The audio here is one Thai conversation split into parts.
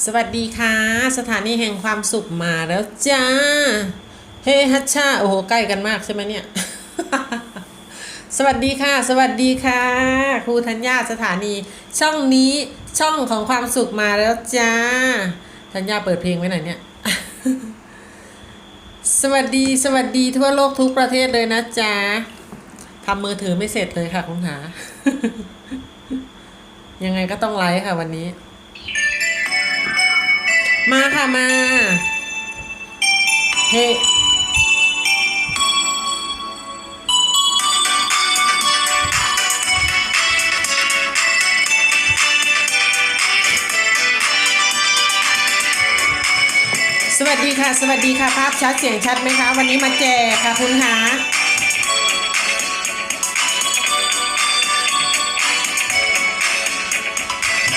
สวัสดีค่ะ สถานีแห่งความสุขมาแล้วจ้า เฮ้ฮัชชาโอ้โห ใกล้กันมากใช่ไหมเนี่ย สวัสดีค่ะ สวัสดีค่ะ ครูธัญญาสถานี ช่องนี้ช่องของความสุขมาแล้วจ้า ธัญญาเปิดเพลงไว้หน่อยเนี่ย สวัสดีสวัสดีทั่วโลกทุกประเทศเลยนะจ๊ะทำมือถือไม่เสร็จเลยค่ะคุณหา ยังไงก็ต้องไลฟ์ค่ะวันนี้ มาค่ะมา เฮสวัสดีค่ะ สวัสดีค่ะ ภาพชัดเสียงชัดไหมคะ วันนี้มาแจกค่ะคุณคะ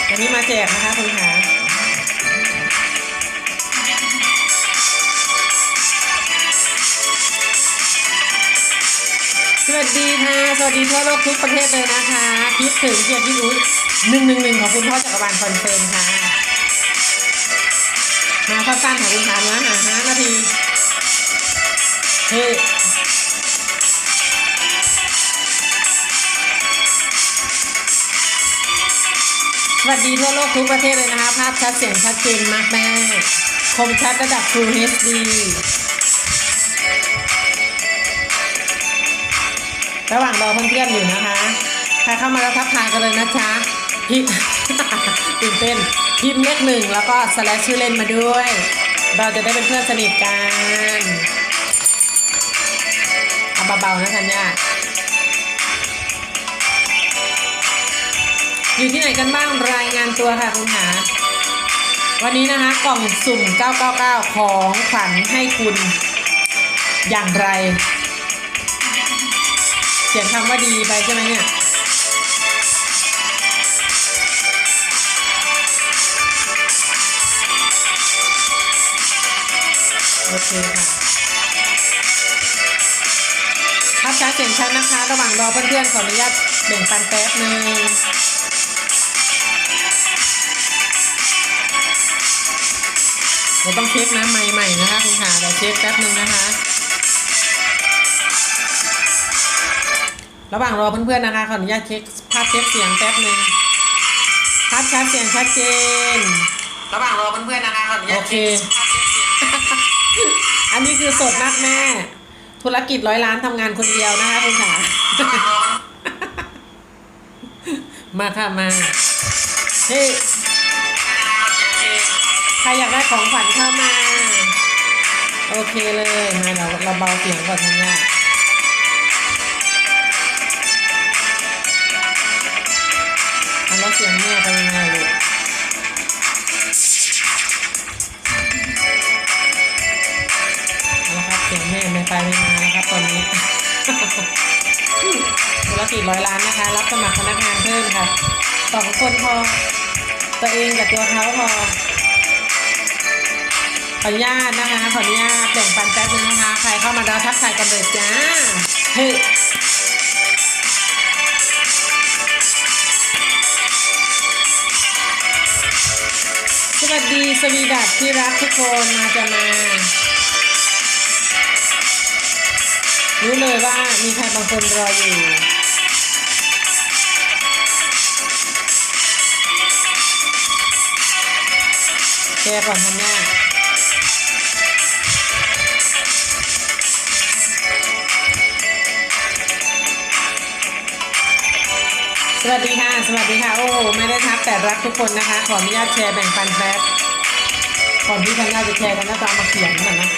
วันนี้มาแจกนะคะคุณคะ ดีค่ะสวัสดีทั่วโลกทุกประเทศเลยนะคะ คิดถึงเกียรติรู้หนึ่งหนึ่งหนึ่งของคุณพ่อจักรวาลคอนเฟิร์มค่ะ มาสั้นๆค่ะคุณคะเนื้อหาห้านาทีเฮ้สวัสดีทั่วโลกทุกประเทศเลยนะคะ ภาพชัดเสียงชัดเจนมากแม่คมชัดระดับ Full HD ระหว่างรอเพื่อนๆอยู่นะคะ ใครเข้ามาแล้วทักทายกันเลยนะจ๊ะพิมตื่นเต้นพิมพ์เลขหนึ่งแล้วก็สแลชชื่อเล่นมาด้วย เราจะได้เป็นเพื่อนสนิทกันเอาเบาๆนะธัญญาอยู่ที่ไหนกันบ้างรายงานตัวค่ะคุณหา วันนี้นะคะกล่องสุ่ม 999 ของขวัญให้คุณ อย่างไร ขียนคำว่าดีไปใช่ไหมเนี่ยโอเคค่ะภาพชัดเสียงชัดนะคะ ระหว่างรอเพื่อนๆขออนุญาตแบ่งปันแป๊บหนึ่งเดี๋ยวต้องเช็คนะใหม่ๆนะคะคุณค่ะเดี๋ยวเช็คแป๊บหนึ่งนะคะ ระหว่างรอเพื่อนๆนะคะขออนุญาตเช็คภาพเช็คเสียงแป๊บหนึ่งภาพชัดเสียงชัดเจน ระหว่างรอเพื่อนๆนะคะขออนุญาตโอเค อันนี้คือสดมากแม่ ธุรกิจร้อยล้านทำงานคนเดียวนะคะคุณขามาค่ะมาเฮ้ยใครอยากได้ของขวัญเข้ามา โอเคเลยมาเราเราเบาเสียงก่อนทัน แม่ไปยังไงลูกเอาละครับเสียงแม่ไม่ไปไม่มาแล้วครับตอนนี้ธุรกิจร้อยล้านนะคะ รับสมัครพนักงานเพิ่มค่ะสองคนพอ ตัวเองกับตัวเขาพอขออนุญาตนะคะขออนุญาตแบ่งปันแป๊บนึงนะคะ ใครเข้ามาแล้วทักทายกันเลยจ้าเฮ้ วัสดีสวีดัตที่รักทุกคนมาจะมา รู้เลยว่ามีใครบางคนรออยู่แกก่อนทันยา สวัสดีค่ะ สวัสดีค่ะ โอ้โห ไม่ได้ทักแต่รักทุกคนนะคะ ขออนุญาตแชร์แบ่งปันแป๊บก่อนที่ทันยาจะแชร์ทันยาจะเอามาเขียนเหมือนนะ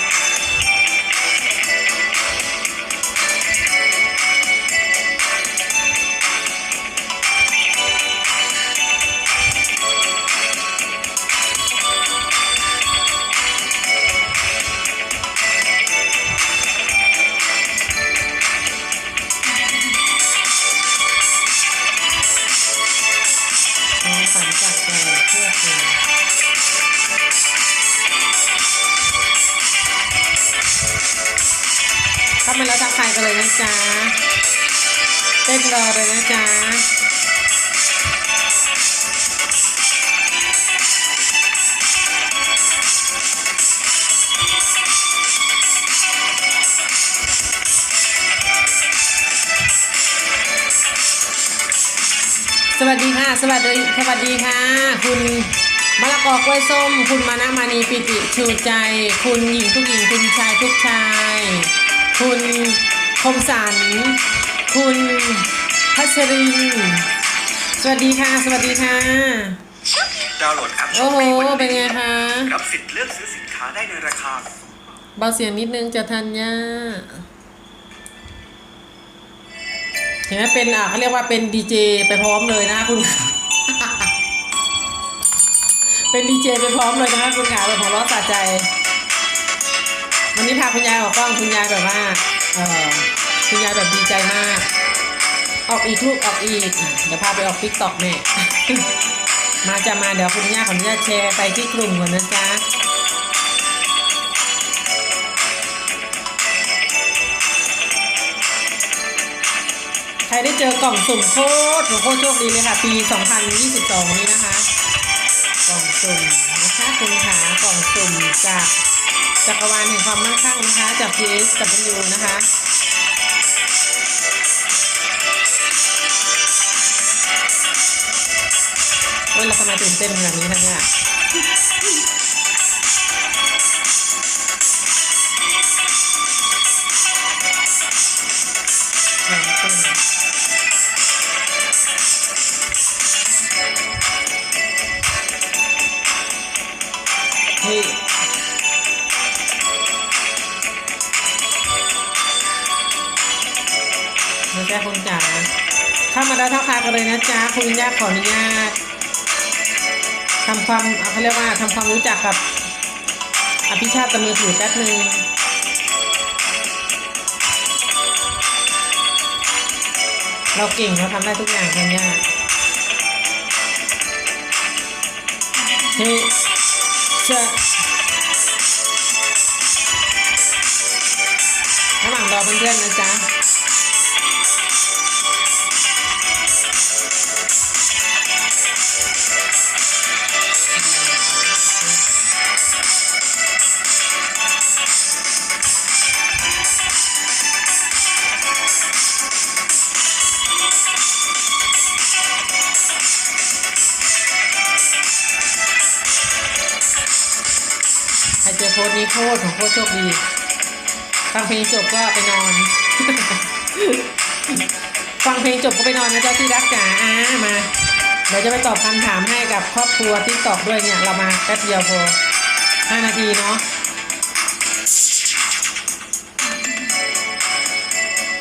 ันเลยนะจ๊ะเต้นรอเลยนะจ๊ะสวัสดีค่ะ สวัสดีสวัสดีค่ะ คุณมะละกอกล้วยส้ม คุณมานะมานีปิติชูใจ คุณหญิงทุกหญิงคุณชายทุกชาย คุณ มสัน คุณพัชริน สวัสดีค่ะ สวัสดีค่ะ ดาวน์โหลดแอปโอ้โห เป็นไงคะ รับสิทธิ์เลือกซื้อสินค้าได้ในราคา เบาเสียงนิดนึงจะทันย่าเห็นไหมเป็นอะเขาเรียกว่าเป็นดีเจไปพร้อมเลยนะคุณเป็นดีเจไปพร้อมเลยนะคะคุณขาแบบหัวเราะสะใจ วันนี้พาคุณยายออกกล้องคุณยายแบบว่าเออ คุณยายแบบดีใจมาก ออกอีกลูกออกอีก เดี๋ยวพาไปออกทิกตอกแม่ มาจะมาเดี๋ยวคุณย่าขออนุญาตแชร์ไปที่กลุ่มก่อนนะจ๊ะใครได้เจอกล่องสุ่มโคตรโคตรโชคดีเลยค่ะ ปี 2022 นี้นะคะ กล่องสุ่มนะคะคุณขากล่องสุ่มจากจักรวาลแห่งความมั่งคั่งนะคะ จาก PSW นะคะ เว้ยเราทำไมตื่นเต้นขนาดนี้ทั้งเนี่ยกล่องสุ่มเฮ้ยนะจ๊ะคุณจ๋าเข้ามาแล้วทักทากันเลยนะจ๊ะ คุณย่าขออนุญาต ทำความอะเขาเรียกว่าทำความรู้จักกับอภิชาติตะมือถือแป๊บหนึ่งเราเก่งเราทำได้ทุกอย่างคุณย่าเฮ้ยจะระหว่างรอเพื่อนๆนะจ๊ะ นี้โคตรของโคตรโชคดีฟังเพลงจบก็ไปนอน ฟังเพลงจบก็ไปนอนนะเจ้าที่รักจ๋าอ่ามาเดี๋ยวจะไปตอบคำถามให้กับครอบครัวที่ตอบด้วยเนี่ยเรามาแป๊บเดียวพอห้านาทีเนาะ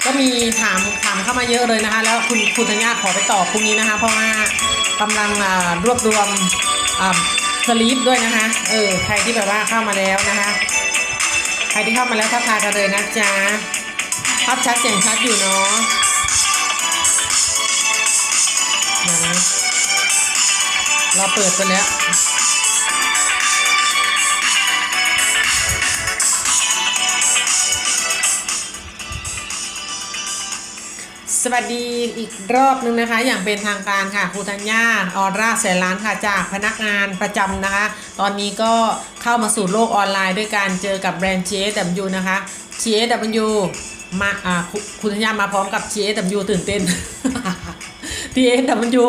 ก็มีถามถามเข้ามาเยอะเลยนะคะ แล้วคุณคุณธัญญาขอไปตอบพรุ่งนี้นะคะ เพราะว่ากำลังรวบรวมอ่า สลีปด้วยนะคะ เออ ใครที่แบบว่าเข้ามาแล้วนะคะ ใครที่เข้ามาแล้วทักทายกันเลยนะจ๊ะภาพชัดเสียงชัดอยู่เนาะนะเราเปิดไปแล้ว สวัสดีอีกรอบนึงนะคะ อย่างเป็นทางการค่ะครูธัญญาออร่าแสนล้านค่ะจากพนักงานประจำนะคะ ตอนนี้ก็เข้ามาสู่โลกออนไลน์ด้วยการเจอกับแบรนด์ GSW นะคะ GSW มาอ่าครูครูธัญญามาพร้อมกับ GSW ตื่นเต้น TSW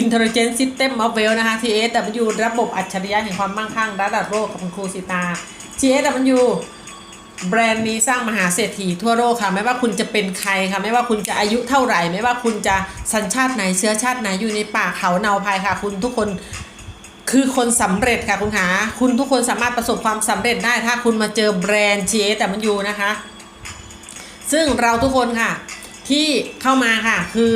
Intelligent System of w e a l นะคะ TSW ระบบอัจฉริยะแห่งความมั่งคั่ง ระดับโลกกับคุณครูสิตา GSW แบรนด์นี้สร้างมหาเศรษฐีทั่วโลกค่ะ ไม่ว่าคุณจะเป็นใครค่ะ ไม่ว่าคุณจะอายุเท่าไหร่ ไม่ว่าคุณจะสัญชาติไหนเชื้อชาติไหนอยู่ในป่าเขาเนาภายค่ะ คุณทุกคนคือคนสำเร็จค่ะคุณหา คุณทุกคนสามารถประสบความสำเร็จได้ถ้าคุณมาเจอแบรนด์เชแต่มันอยู่นะคะ ซึ่งเราทุกคนค่ะ ที่เข้ามาค่ะคือ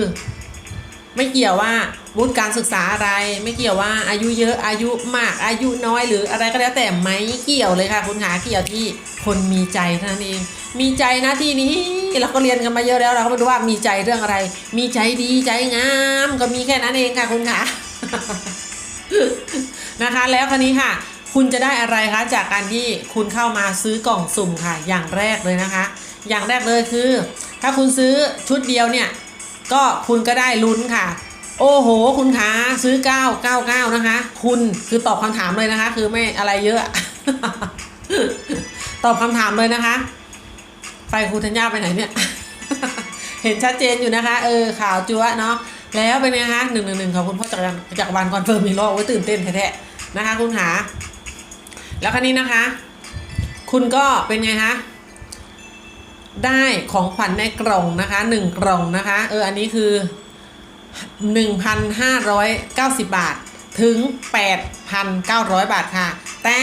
ไม่เกี่ยวว่าวุฒิการศึกษาอะไร ไม่เกี่ยวว่าอายุเยอะอายุมากอายุน้อยหรืออะไรก็แล้วแต่ไม่เกี่ยวเลยค่ะ คุณหาเกี่ยวที่คนมีใจเท่านั้นเอง มีใจนะที่นี้เราก็เรียนกันมาเยอะแล้วเราก็ไม่รู้ว่ามีใจเรื่องอะไร มีใจดีใจงาม ก็มีแค่นั้นเองค่ะ คุณขานะคะ แล้วคราวนี้ค่ะ คุณจะได้อะไรคะจากการที่คุณเข้ามาซื้อกล่องสุ่มค่ะ อย่างแรกเลยนะคะ อย่างแรกเลยคือ ถ้าคุณซื้อชุดเดียวเนี่ย ก็คุณก็ได้ลุ้นค่ะ โอ้โห คุณคะซื้อ 999 นะคะ คุณคือตอบคำถามเลยนะคะ คือไม่อะไรเยอะ ตอบคำถามเลยนะคะ ไฟครูธัญญาไปไหนเนี่ย เห็นชัดเจนอยู่นะคะ เออข่าวจั๊วเนาะแล้วเป็นไงคะหนึ่งหนึ่งหนึ่งขอบคุณพ่อจักรยานจักวาลคอนเฟิร์มมีรอบโอ้ตื่นเต้นแท้ๆนะคะ คุณหาแล้วคันนี้นะคะ คุณก็เป็นไงคะ ได้ของขวัญในกล่องนะคะหนึ่งกล่องนะคะ เออ อันนี้คือ 1,590 บาทถึง 8,900 บาทค่ะ แต่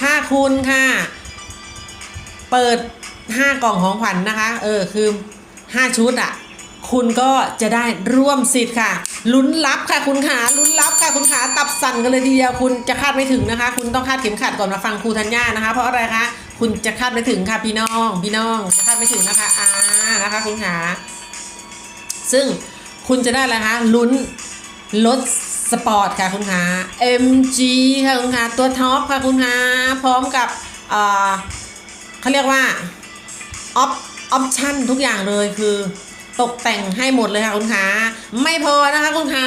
ถ้าคุณค่ะ เปิด 5 กล่องของขวัญนนะคะ เออ คือ 5 ชุดอะ่ะ คุณก็จะได้ร่วมสิทธิ์ค่ะ ลุ้นรับค่ะคุณขาลุ้นรับค่ะคุณขาตับสั่นกันเลยทีเดียวคุณจะคาดไม่ถึงนะคะ คุณต้องคาดเข็มขัดก่อนมาฟังครูธัญญานะคะ เพราะอะไรคะ คุณจะคาดไม่ถึงค่ะพี่น้องพี่น้องจะคาดไม่ถึงนะคะอ่านะคะคุณขาซึ่งคุณจะได้อะไรคะลุ้นรถสปอร์ตค่ะคุณคะ MG ค่ะคุณคะตัวท็อปค่ะคุณคะพร้อมกับเอ่อเขาเรียกว่าออปออปชั่นทุกอย่างเลยคือตกแต่งให้หมดเลยค่ะคุณคะไม่พอนะคะคุณคะ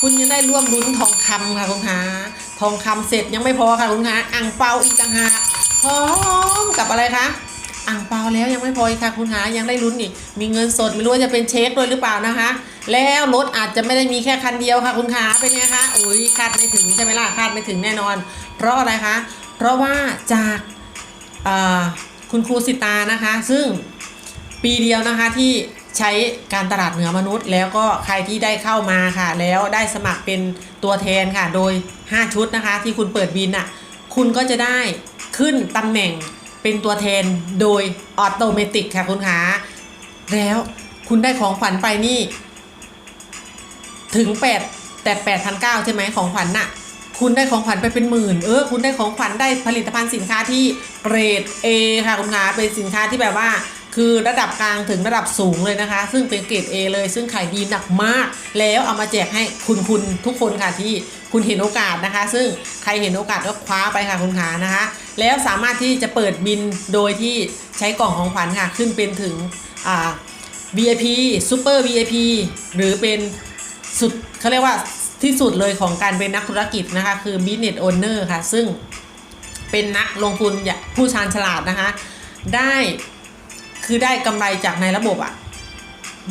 คุณยังได้ร่วมลุ้นทองคำค่ะคุณคะทองคำเสร็จยังไม่พอค่ะคุณคะอ่างเปาอีกต่างหาก พร้อมกับอะไรคะอ่างเปาแล้วยังไม่พอค่ะคุณหายังได้ลุ้นอีก มีเงินสดไม่รู้ว่าจะเป็นเช็คด้วยหรือเปล่านะคะ แล้วรถอาจจะไม่ได้มีแค่คันเดียวค่ะคุณขาเป็นไงคะอุ้ยคาดไม่ถึงใช่ไหมล่ะคาดไม่ถึงแน่นอน เพราะอะไรคะ เพราะว่าจากคุณครูสิตานะคะ ซึ่งปีเดียวนะคะที่ใช้การตลาดเหนือมนุษย์ แล้วก็ใครที่ได้เข้ามาค่ะ แล้วได้สมัครเป็นตัวแทนค่ะ โดย 5 ชุดนะคะ ที่คุณเปิดบินอะ คุณก็จะได้ ขึ้นตำแหน่งเป็นตัวแทนโดยออโตเมติกค่ะคุณคะแล้วคุณได้ของขวัญไปนี่ ถึง 8 แต่8,900ใช่ไหมของขวัญน่ะ คุณได้ของขวัญไปเป็นหมื่น เออ คุณได้ของขวัญได้ผลิตภัณฑ์สินค้าที่เกรด A ค่ะคุณคะเป็นสินค้าที่แบบว่าคือระดับกลางถึงระดับสูงเลยนะคะ ซึ่งเป็นเกรด A เลย ซึ่งขายดีหนักมาก แล้วเอามาแจกให้คุณคุณทุกคนค่ะที่คุณเห็นโอกาสนะคะ ซึ่งใครเห็นโอกาสก็คว้าไปค่ะคุณขานะคะ แล้วสามารถที่จะเปิดบินโดยที่ใช้กล่องของขวัญค่ะขึ้นเป็นถึงอ่า VIP Super VIP หรือเป็นสุดเขาเรียกว่าที่สุดเลยของการเป็นนักธุรกิจนะคะ คือ Business Owner ค่ะ ซึ่งเป็นนักลงทุนผู้ชาญฉลาดนะคะ ได้คือได้กำไรจากในระบบอะ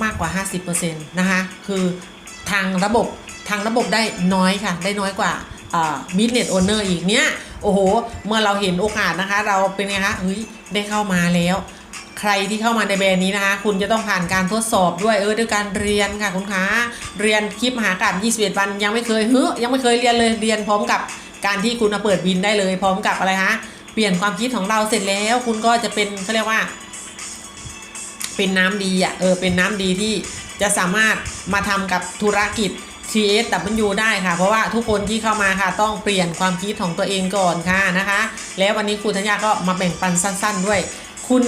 มากกว่า 50%นะคะ คือทางระบบทางระบบได้น้อยค่ะ ได้น้อยกว่า Business Owner อีกเนี้ย โอ้โห เมื่อเราเห็นโอกาสนะคะ เราเป็นไงคะเฮ้ยได้เข้ามาแล้ว ใครที่เข้ามาในแบรนด์นี้นะคะ คุณจะต้องผ่านการทดสอบด้วยเออด้วยการเรียนค่ะคุณคะเรียนคลิปมหากราบ21 วันยังไม่เคยเฮ้ยยังไม่เคยเรียนเลยเรียนพร้อมกับการที่คุณมาเปิดบินได้เลย พร้อมกับอะไรคะเปลี่ยนความคิดของเราเสร็จแล้ว คุณก็จะเป็นเขาเรียกว่า เป็นน้ำดีอะเออเป็นน้ำดีที่จะสามารถมาทำกับธุรกิจ CSW ได้ค่ะ เพราะว่าทุกคนที่เข้ามาค่ะ ต้องเปลี่ยนความคิดของตัวเองก่อนค่ะนะคะ แล้ววันนี้ครูธัญญาก็มาแบ่งปันสั้น ๆ ด้วย คุณ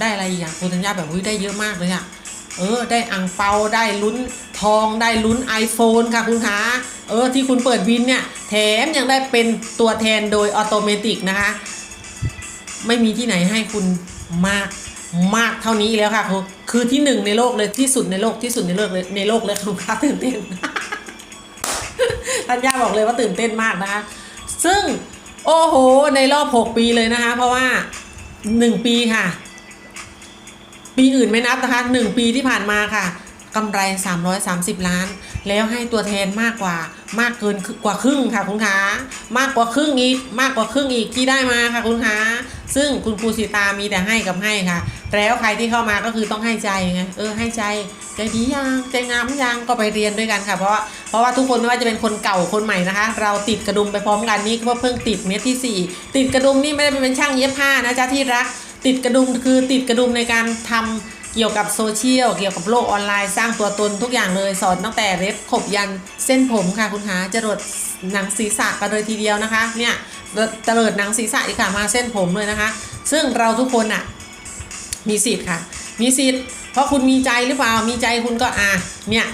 ได้อะไรอีกอะครูธัญญาแบบอุ้ยได้เยอะมากเลยอะเออ ได้อังเปาได้ลุ้นทองได้ลุ้น iPhone ค่ะคุณคะเออ ที่คุณเปิดวินเนี่ย แถมยังได้เป็นตัวแทนโดยออโตเมติกนะคะ ไม่มีที่ไหนให้คุณมากมากเท่านี้แล้วค่ะคือคือที่หนึ่งในโลกเลยที่สุดในโลกที่สุดในโลกเลยในโลกเลยคุณคะตื่นเต้น ทัญญาบอกเลยว่าตื่นเต้นมากนะคะ ซึ่งโอ้โห ในรอบ 6 ปีเลยนะคะ เพราะว่า 1 ปีค่ะ ปีอื่นไม่นับนะคะ 1 ปีที่ผ่านมาค่ะ กำไร 330 ล้าน แล้วให้ตัวแทนมากกว่ามากเกินกว่าครึ่งค่ะคุณคะมากกว่าครึ่งอีกมากกว่าครึ่งอีกที่ได้มาค่ะคุณคะซึ่งคุณครูสีตามีแต่ให้กับให้ค่ะ แล้วใครที่เข้ามาก็คือต้องให้ใจไงเออให้ใจใจดียังใจงามยังก็ไปเรียนด้วยกันค่ะ เพราะว่าเพราะว่าทุกคนไม่ว่าจะเป็นคนเก่าคนใหม่นะคะ เราติดกระดุมไปพร้อมกันนี่ก็เพิ่งติดเม็ดที่สี่ติดกระดุมนี่ไม่ได้เป็นช่างเย็บผ้านะจ๊ะที่รัก ติดกระดุมคือติดกระดุมในการทำ เกี่ยวกับโซเชียลเกี่ยวกับโลกออนไลน์สร้างตัวตนทุกอย่างเลยสอนตั้งแต่เล็บขบยันเส้นผมค่ะคุณหาจรดหนังศีรษะกันเลยทีเดียวนะคะเนี่ยจรดหนังศีรษะอีกค่ะมาเส้นผมเลยนะคะ ซึ่งเราทุกคนอะมีสิทธิ์ค่ะ มีสิทธิ์เพราะคุณมีใจหรือเปล่ามีใจคุณก็อะเนี่ย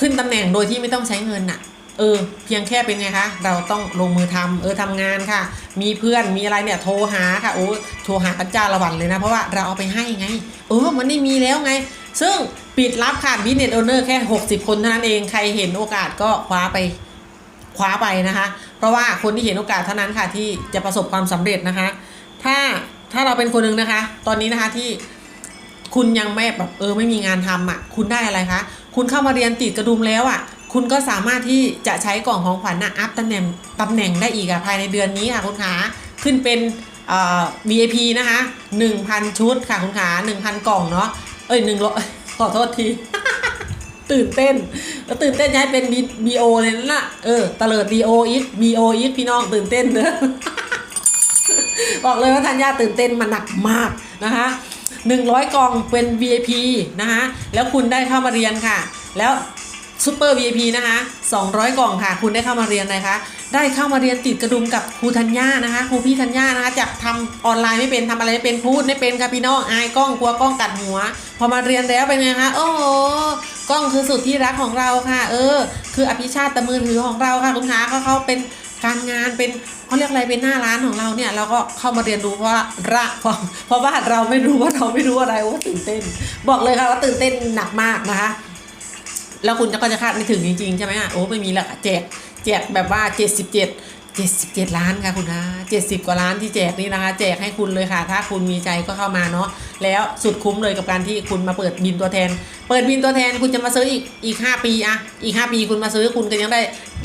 ขึ้นตำแหน่งโดยที่ไม่ต้องใช้เงินน่ะ เออเพียงแค่เป็นไงคะ เราต้องลงมือทำเออทำงานค่ะ มีเพื่อนมีอะไรเนี่ยโทรหาค่ะโอ้โทรหากันจ้าละวันเลยนะ เพราะว่าเราเอาไปให้ไง เออมันไม่มีแล้วไง ซึ่งปิดรับค่ะบิสเนสโอเนอร์แค่ 60 คนเท่านั้นเองใครเห็นโอกาสก็คว้าไปคว้าไปนะคะ เพราะว่าคนที่เห็นโอกาสเท่านั้นค่ะที่จะประสบความสำเร็จนะคะ ถ้าถ้าเราเป็นคนหนึ่งนะคะ ตอนนี้นะคะที่คุณยังไม่แบบเออไม่มีงานทำอะ คุณได้อะไรคะ คุณเข้ามาเรียนติดกระดุมแล้วอะ คุณก็สามารถที่จะใช้กล่องของขวัญนะอัพตำแหน่งตำแหน่งได้อีกอะภายในเดือนนี้ค่ะคุณขาขึ้นเป็นเอ่อ VIP นะคะ 1,000 ชุดค่ะคุณขา1,000 กล่องเนาะเอ้ยหนึ่งร้อยขอโทษที ตื่นเต้น แล้วตื่นเต้นย้ายเป็น BO เลยนั่นน่ะเออตะเลิด BO อีก BO อีกพี่น้องตื่นเต้นเนอะบอกเลยว่าธัญญาตื่นเต้นมาหนักมากนะคะ100 กล่องเป็น VIP นะคะแล้วคุณได้เข้ามาเรียนค่ะ แล้ว ซูเปอร์ VIP นะคะ200 กล่องค่ะ คุณได้เข้ามาเรียนนะคะ ได้เข้ามาเรียนติดกระดุมกับครูธัญญานะคะครูพี่ธัญญานะคะจะทำออนไลน์ไม่เป็นทำอะไรไม่เป็นพูดไม่เป็นค่ะพี่น้องอายกล้องกลัวกล้องกัดหัว พอมาเรียนแล้วเป็นไงคะโอ้โหกล้องคือสุดที่รักของเราค่ะ เออ คืออภิชาติตมือถือของเราค่ะคุณขาเขาเขาเป็นการงานเป็นเขาเรียกอะไรเป็นหน้าร้านของเราเนี่ยเราก็เข้ามาเรียนรู้เพราะว่าระเพราะเพราะว่าเราไม่รู้ว่าเราไม่รู้อะไรว่าตื่นเต้น บอกเลยค่ะว่าตื่นเต้นหนักมากนะคะ แล้วคุณก็จะคาดไม่ถึงจริงๆใช่ไหมอะโอ้ไม่มีแล้วแจกแจกแบบว่า77 77ล้านค่ะคุณคะ70กว่าล้านที่แจกนี่นะคะ แจกให้คุณเลยค่ะ ถ้าคุณมีใจก็เข้ามาเนาะแล้วสุดคุ้มเลยกับการที่คุณมาเปิดบินตัวแทน เปิดบินตัวแทนคุณจะมาซื้ออีกอีก5ปีอะอีก5ปีคุณมาซื้อคุณก็ยังได้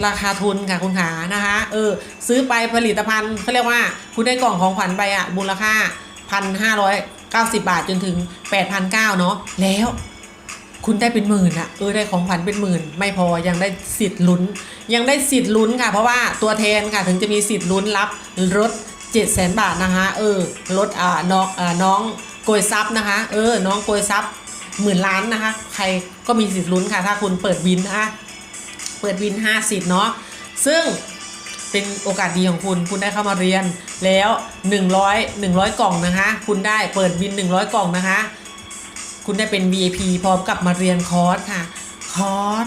ราคาทุนค่ะคุณขานะคะเออซื้อไปผลิตภัณฑ์เขาเรียกว่าคุณได้กล่องของขวัญไปอะมูลค่า1,590บาทจนถึง8,900เนาะแล้ว คุณได้เป็นหมื่นอะเออได้ของขวัญเป็นหมื่น ไม่พอยังได้สิทธิ์ลุ้น ยังได้สิทธิ์ลุ้นค่ะ เพราะว่าตัวแทนค่ะถึงจะมีสิทธิ์ลุ้นรับรถ7 0 0 0 0 บาทนะคะเออรถอ่าน้องอ่าน้องโกยซับนะคะเออน้องโกยซับหมื่นล้านนะคะ ใครก็มีสิทธิ์ลุ้นค่ะ ถ้าคุณเปิดวินนะคะเปิดวิน5สิทธิ์เนาะซึ่งเป็นโอกาสดีของคุณคุณได้เข้ามาเรียนแล้ว 100 100 กล่องนะคะ คุณได้เปิดบิน 100 กล่องนะคะ คุณได้เป็น VIP พร้อมกับมาเรียนคอร์สค่ะ คอร์ส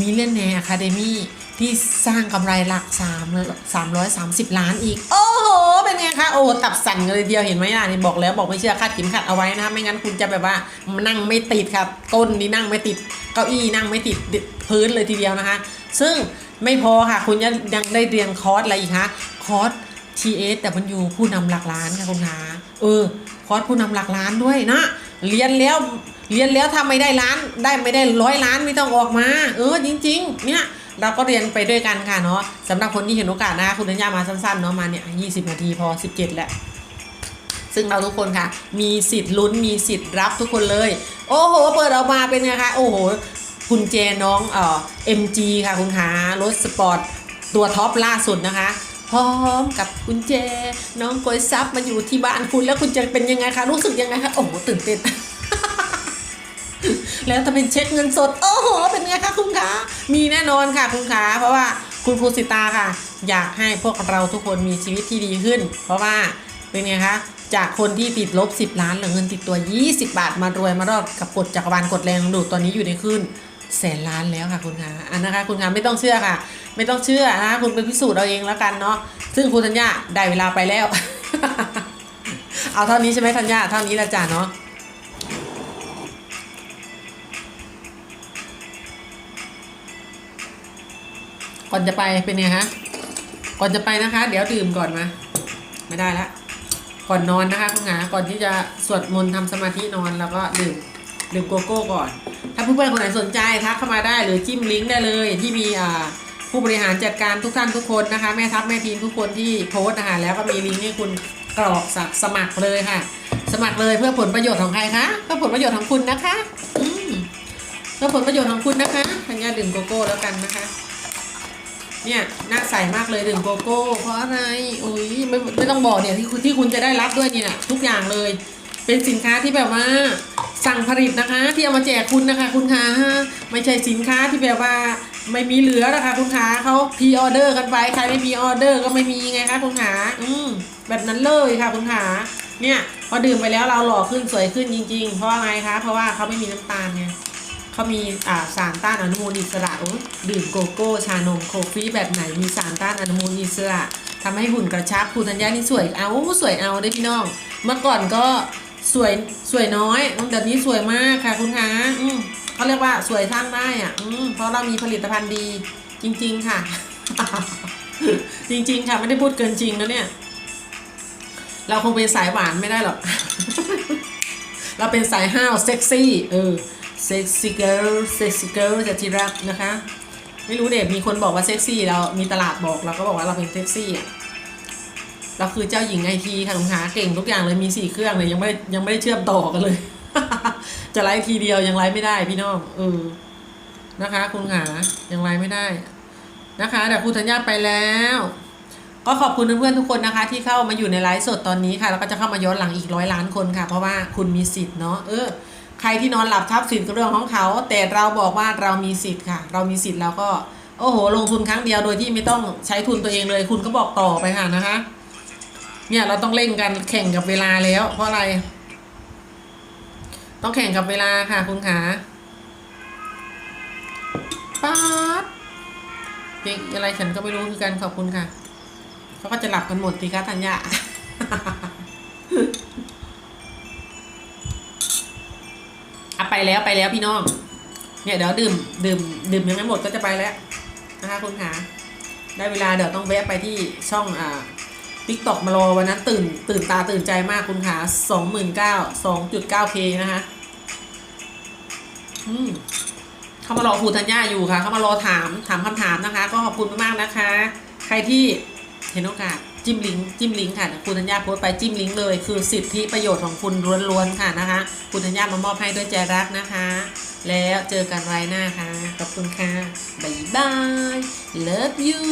มิเลนแนร์อะคาเดมี่ที่สร้างกำไรหลัก 3 330 ล้านอีก โอ้โห เป็นไงคะ โอ้ตับสั่นเลยเดียวเห็นไหมล่ะนี่บอกแล้วบอกไม่เชื่อคาดเข็มขัดเอาไว้นะคะไม่งั้นคุณจะแบบว่านั่งไม่ติดครับก้นนี่นั่งไม่ติดเก้าอี้นั่งไม่ติดพื้นเลยทีเดียวนะคะ ซึ่งไม่พอค่ะ คุณยังยังได้เรียนคอร์สอะไรอีกคะคอร์ส TSW ผู้นำหลักล้านค่ะคุณคะเออคอร์สผู้นำหลักล้านด้วยนะ เรียนแล้วเรียนแล้วทำไม่ได้ล้านได้ไม่ได้ร้อยล้านไม่ต้องออกมา เออจริง ๆ เนี่ยเราก็เรียนไปด้วยกันค่ะเนาะสำหรับคนที่เห็นโอกาสนะคะคุณธัญญามาสั้นๆเนาะมาเนี่ย20นาทีพอ 17แหล้วซึ่งเราทุกคนค่ะ มีสิทธิ์ลุ้นมีสิทธิ์รับทุกคนเลย โอ้โห เปิดออกมาเป็นไงคะโอ้โหกุญแจน้องเอ่อ MG ค่ะคุณคะรถสปอร์ตตัวท็อปล่าสุดนะคะ พร้อมกับกุญแจน้องโกยซับมาอยู่ที่บ้านคุณแล้วคุณจะเป็นยังไงคะ รู้สึกยังไงคะโอ้โหตื่นเต้นแล้วถ้าเป็นเช็คเงินสด โอ้โห เป็นไงคะคุณคะมีแน่นอนค่ะคุณคะเพราะว่าคุณครูสิตาค่ะ อยากให้พวกเราทุกคนมีชีวิตที่ดีขึ้น เพราะว่าเป็นไงคะจากคนที่ติดลบ 10 ล้านเหลือเงินติดตัว 20 บาทมารวยมารอดกับกฎจักรวาลกฎแรงดูดตอนนี้อยู่ในขึ้นแสนล้านแล้วค่ะคุณคะอันนะคะคุณคะไม่ต้องเชื่อค่ะ ไม่ต้องเชื่อนะคุณไปพิสูจน์เอาเองแล้วกันเนาะซึ่งครูธัญญาได้เวลาไปแล้ว เอาเท่านี้ใช่ไหมธัญญาเท่านี้ละจ้ะเนาะก่อนจะไปเป็นไงฮะก่อนจะไปนะคะ เดี๋ยวดื่มก่อนมา ไม่ได้ละก่อนนอนนะคะคุณหาก่อนที่จะสวดมนต์ทำสมาธินอนแล้วก็ดื่มดื่มโกโก้ก่อน ถ้าเพื่อนๆคนไหนสนใจทักเข้ามาได้หรือจิ้มลิงก์ได้เลยที่มีอ่า ผู้บริหารจัดการทุกท่านทุกคนนะคะ แม่ทัพแม่ทีมทุกคนที่โพสต์นะคะแล้วก็มีลิงก์ให้คุณกรอกสสมัครเลยค่ะ สมัครเลยเพื่อผลประโยชน์ของใครคะเพื่อผลประโยชน์ของคุณนะคะเพื่อผลประโยชน์ของคุณนะคะทัญญาดื่มโกโก้แล้วกันนะคะ เนี่ยน่าใส่มากเลยดื่มโกโก้ เพราะอะไรอุ้ยไม่ไม่ต้องบอกเนี่ยที่คุณที่คุณจะได้รับด้วยเนี่ยทุกอย่างเลย เป็นสินค้าที่แบบว่าสั่งผลิตนะคะ ที่เอามาแจกคุณนะคะ คุณคะไม่ใช่สินค้าที่แบบว่า ไม่มีเหลือนะคะคุณคะเขาพีออเดอร์กันไปใครไม่มีออเดอร์ก็ไม่มีไงคะคุณขาอืมแบบนั้นเลยค่ะคุณขาเนี่ยพอดื่มไปแล้วเราหล่อขึ้นสวยขึ้นจริง ๆ เพราะอะไรคะเพราะว่าเขาไม่มีน้ำตาลไงเขามีอ่าสารต้านอนุมูลอิสระดื่มโกโก้ชานมโคฟี่แบบไหนมีสารต้านอนุมูลอิสระทำให้หุ่นกระชับคุณธัญญานี่สวยเอาสวยเอาได้พี่น้องเมื่อก่อนก็สวยสวยน้อยเดี๋ยวนี้สวยมากค่ะคุณคะอืม เขาเรียกว่าสวยสร้างได้อะ อืมเพราะเรามีผลิตภัณฑ์ดี จริง ๆ ค่ะ จริง ๆ ค่ะ ไม่ได้พูดเกินจริงนะเนี่ย เราคงเป็นสายหวานไม่ได้หรอก เราเป็นสายห้าวเซ็กซี่ เออ sexy girl sexy girl จากที่รักนะคะ ไม่รู้เด็กมีคนบอกว่าเซ็กซี่เรามีตลาดบอกเราก็บอกว่าเราเป็นเซ็กซี่อะเราคือเจ้าหญิงไอทีค่ะคุณขาเก่งทุกอย่างเลยมีสี่เครื่องเลยยังไม่ยังไม่ได้เชื่อมต่อกันเลย จะไลฟ์ทีเดียวยังไลฟ์ไม่ได้พี่น้องเออนะคะ คุณขายังไลฟ์ไม่ได้นะคะเดี๋ยวคุณธัญญาไปแล้ว ก็ขอบคุณเพื่อนๆทุกคนนะคะ ที่เข้ามาอยู่ในไลฟ์สดตอนนี้ค่ะ แล้วก็จะเข้ามาย้อนหลังอีกร้อยล้านคนค่ะ เพราะว่าคุณมีสิทธิ์เนาะเออใครที่นอนหลับทับสิทธิ์ก็เรื่องของเขา แต่เราบอกว่าเรามีสิทธิ์ค่ะ เรามีสิทธิ์เราก็โอ้โห ลงทุนครั้งเดียวโดยที่ไม่ต้องใช้ทุนตัวเองเลย คุณก็บอกต่อไปค่ะนะคะ เนี่ยเราต้องเร่งกันแข่งกับเวลาแล้ว เพราะอะไร ต้องแข่งกับเวลาค่ะคุณขาป๊าดเพลงอะไรฉันก็ไม่รู้คือกันขอบคุณค่ะเขาก็จะหลับกันหมดทีคะธัญญาอะไปแล้วไปแล้วพี่น้อง เนี่ยเดี๋ยวดื่มดื่มดื่มยังไม่หมดก็จะไปแล้วนะคะคุณขาได้เวลาเดี๋ยวต้องแวะไปที่ช่องอ่า ทิกตอกมารอวันนั้นตื่นตื่นตาตื่นใจมากคุณขาสองหมื่นเก้าสองจุดเก้าเคนะคะอืมเขามารอครูธัญญาอยู่ค่ะ เขามารอถามถามคำถามนะคะ ก็ขอบคุณมากๆนะคะ ใครที่เห็นโอกาสจิ้มลิงก์จิ้มลิงก์ค่ะครูธัญญาโพสต์ไปจิ้มลิงก์เลย คือสิทธิประโยชน์ของคุณล้วนๆค่ะนะคะครูธัญญามามอบให้ด้วยใจรักนะคะ แล้วเจอกันไว้หน้าค่ะ ขอบคุณค่ะ บ๊ายบาย love you